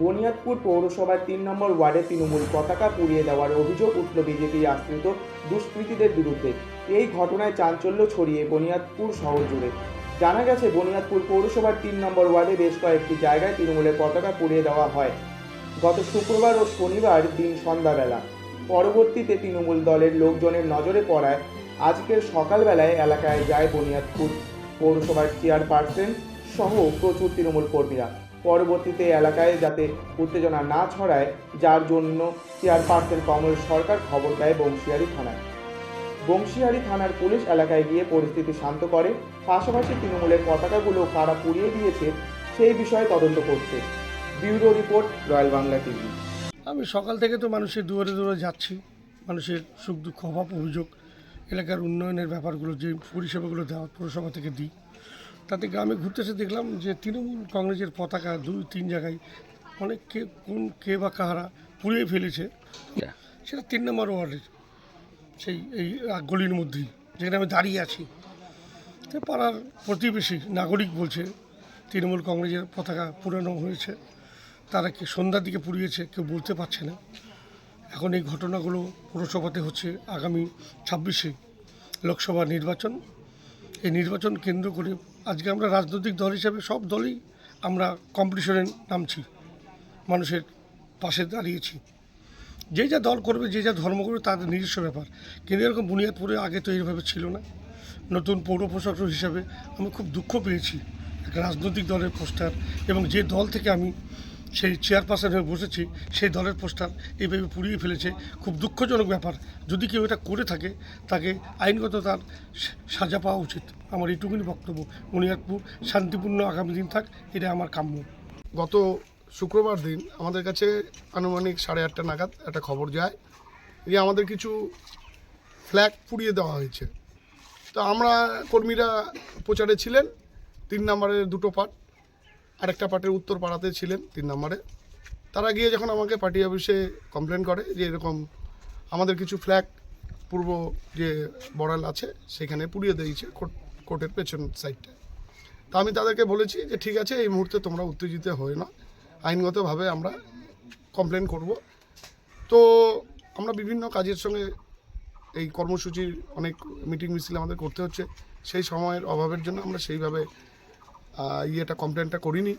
বুনিয়াদপুর পৌরসভার তিন নম্বর ওয়ার্ডে তৃণমূল পতাকা পুড়িয়ে দেওয়ার অভিযোগ উঠল বিজেপি আশ্রিত দুষ্কৃতীদের বিরুদ্ধে। এই ঘটনায় চাঞ্চল্য ছড়িয়ে বনিয়াদপুর শহর জুড়ে। জানা গেছে, বনিয়াদপুর পৌরসভার তিন নম্বর ওয়ার্ডে বেশ কয়েকটি জায়গায় তৃণমূলের পতাকা পুড়িয়ে দেওয়া হয়। গত শুক্রবার ও শনিবার দিন সন্ধ্যাবেলা। পরবর্তীতে তৃণমূল দলের লোকজনের নজরে পড়ায়, আজকের সকালবেলায় এলাকায় যায় বনিয়াদপুর পৌরসভার চেয়ারপারসন সহ প্রচুর তৃণমূল কর্মীরা। পরবর্তীতে এলাকায় যাতে উত্তেজনা না ছড়ায়, যার জন্য চেয়ারপারসন কমল সরকার খবর দেয় বংশিয়ারি থানায়। বংশিয়ারি থানার পুলিশ এলাকায় গিয়ে পরিস্থিতি শান্ত করে, পাশাপাশি তৃণমূলের পতাকাগুলো কারা পুড়িয়ে দিয়েছে সেই বিষয়ে তদন্ত করছে। Bureau report, royal Bangla TV. আমি সকাল থেকে তো মানুষের দুয়ারে দুয়ারে যাচ্ছি, মানুষের সুখ দুঃখ, অভাব, অভিযোগ, এলাকার উন্নয়নের ব্যাপারগুলো, যে পরিষেবাগুলো দেওয়া পুরসভা থেকে দিই। তাতে গ্রামে ঘুরতে এসে দেখলাম যে তৃণমূল কংগ্রেসের পতাকা দুই তিন জায়গায় অনেক কে কোন কে বা কাহারা পুড়িয়ে ফেলেছে। সেটা তিন নম্বর ওয়ার্ডের সেই এই গলির মধ্যেই যেখানে আমি দাঁড়িয়ে আছি। তো পাড়ার প্রতিবেশী নাগরিক বলছে তৃণমূল কংগ্রেসের পতাকা পুরানো হয়েছে। তারা কি সন্ধ্যার দিকে পুড়িয়েছে কেউ বলতে পারছে না। এখন এই ঘটনাগুলো পুরসভাতে হচ্ছে আগামী ছাব্বিশে লোকসভা নির্বাচন। এই নির্বাচন কেন্দ্র করে আজকে আমরা রাজনৈতিক দল হিসেবে সব দলই আমরা কম্পিটিশনে নামছি, মানুষের পাশে দাঁড়িয়েছি। যে যা দল করবে, যে যা ধর্ম করবে তাদের নিজস্ব ব্যাপার। কিন্তু এরকম বুনিয়াদপুরে আগে তো এইভাবে ছিল না। নতুন পৌর প্রশাসক হিসাবে আমি খুব দুঃখ পেয়েছি। একটা রাজনৈতিক দলের পোস্টার এবং যে দল থেকে আমি সেই চেয়ারপারসন হয়ে বসেছি, সেই দলের পোস্টার এইভাবে পুড়িয়ে ফেলেছে। খুব দুঃখজনক ব্যাপার। যদি কেউ এটা করে থাকে, তাকে আইনগত তার সাজা পাওয়া উচিত। আমার এইটুকুনি বক্তব্য। বুনিয়াদপুর শান্তিপূর্ণ আগামী দিন থাক, এটা আমার কাম্য। গত শুক্রবার দিন আমাদের কাছে আনুমানিক সাড়ে আটটা নাগাদ একটা খবর যায় যে আমাদের কিছু ফ্ল্যাগ পুড়িয়ে দেওয়া হয়েছে। তো আমরা কর্মীরা প্রচারে ছিলেন। তিন নম্বরের দুটো পার্ট আরেকটা পার্টির উত্তর পাড়াতে ছিলেন তিন নম্বরে। তারা গিয়ে যখন আমাকে পার্টি অফিসে কমপ্লেন করে যে এরকম আমাদের কিছু ফ্ল্যাগ পূর্ব যে বড়াল আছে সেখানে পুড়িয়ে দিয়েছে কোর্ট কোর্টের পেছন সাইডটা তা আমি তাদেরকে বলেছি যে ঠিক আছে, এই মুহূর্তে তোমরা উত্তেজিত হয়ে না আইনগতভাবে আমরা কমপ্লেন করব। তো আমরা বিভিন্ন কাজের সঙ্গে এই কর্মসূচির অনেক মিটিং মিছিল আমাদের করতে হচ্ছে। সেই সময়ের অভাবের জন্য আমরা সেইভাবে ইয়েটা কমপ্লেনটা করিনি।